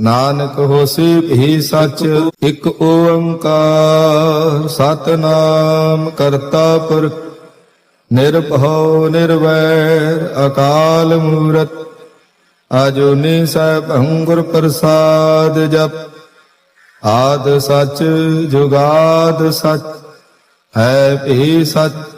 ਨਾਨਕ ਹੋਸੀ ਭੀ ਸਚ, ਇਕ ਓੰਕਾਰ। ਸਤਨਾਮ ਕਰਤਾ ਪੁਰਖ ਨਿਰਭਉ ਨਿਰਵੈਰ, ਅਕਾਲ ਮੂਰਤ। ਆਜੂਨੀ ਸੈਭੰ ਗੁਰ ਪ੍ਰਸਾਦ ਜਪ, ਆਦ ਸਚ, ਜੁਗਾਦ ਸਚ, ਹੈ ਭੀ ਸਚ।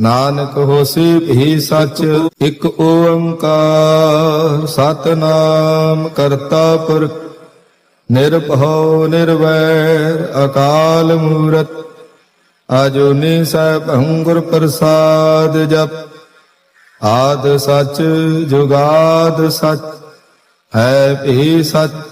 ਨਾਨਕ ਹੋਸੀ ਭੀ ਸਚ, ਇਕ ਓੰਕਾਰ। ਸਤਨਾਮ ਕਰਤਾ ਪੁਰ, ਨਿਰਭਉ ਨਿਰਵੈਰ, ਅਕਾਲ ਮੂਰਤ। ਅਜੂਨੀ ਸੈਭੰ ਗੁਰ ਪ੍ਰਸਾਦ ਜਪ, ਆਦ ਸਚ, ਜੁਗਾਦ ਸਚ, ਹੈ ਭੀ ਸਚ।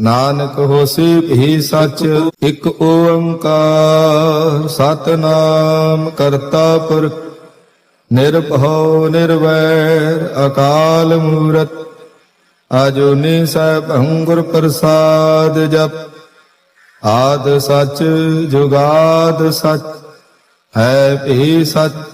ਨਾਨਕ ਹੋਸੀ ਭੀ ਸਚ, ਇਕ ਓੰਕਾਰ। ਸਤਨਾਮ ਕਰਤਾ ਪੁਰਖ ਨਿਰਭਉ ਨਿਰਵੈਰ, ਅਕਾਲ ਮੂਰਤ। ਅਜੂਨੀ ਸੈਭੰ ਗੁਰ ਪ੍ਰਸਾਦ ਜਪ, ਆਦ ਸਚ, ਜੁਗਾਦ ਸਚ, ਹੈ ਭੀ ਸਚ।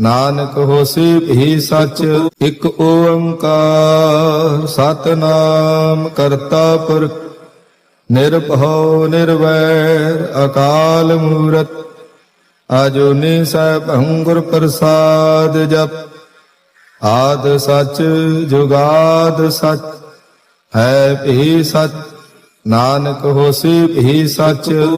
ਨਾਨਕ ਹੋਸੀ ਭੀ ਸਚ, ਇਕ ਓੰਕਾਰ। ਸਤਨਾਮ ਕਰਤਾ ਪੁਰ ਨਿਰਭਉ ਨਿਰਵੈਰ, ਅਕਾਲ ਮੂਰਤ। ਅਜੂਨੀ ਸੈਭੰ ਗੁਰ ਪ੍ਰਸਾਦ ਜਪ। ਆਦ ਸਚ, ਜੁਗਾਦ ਸਚ, ਹੈ ਭੀ ਸਚ। ਨਾਨਕ ਹੋਸੀ ਭੀ ਸਚ।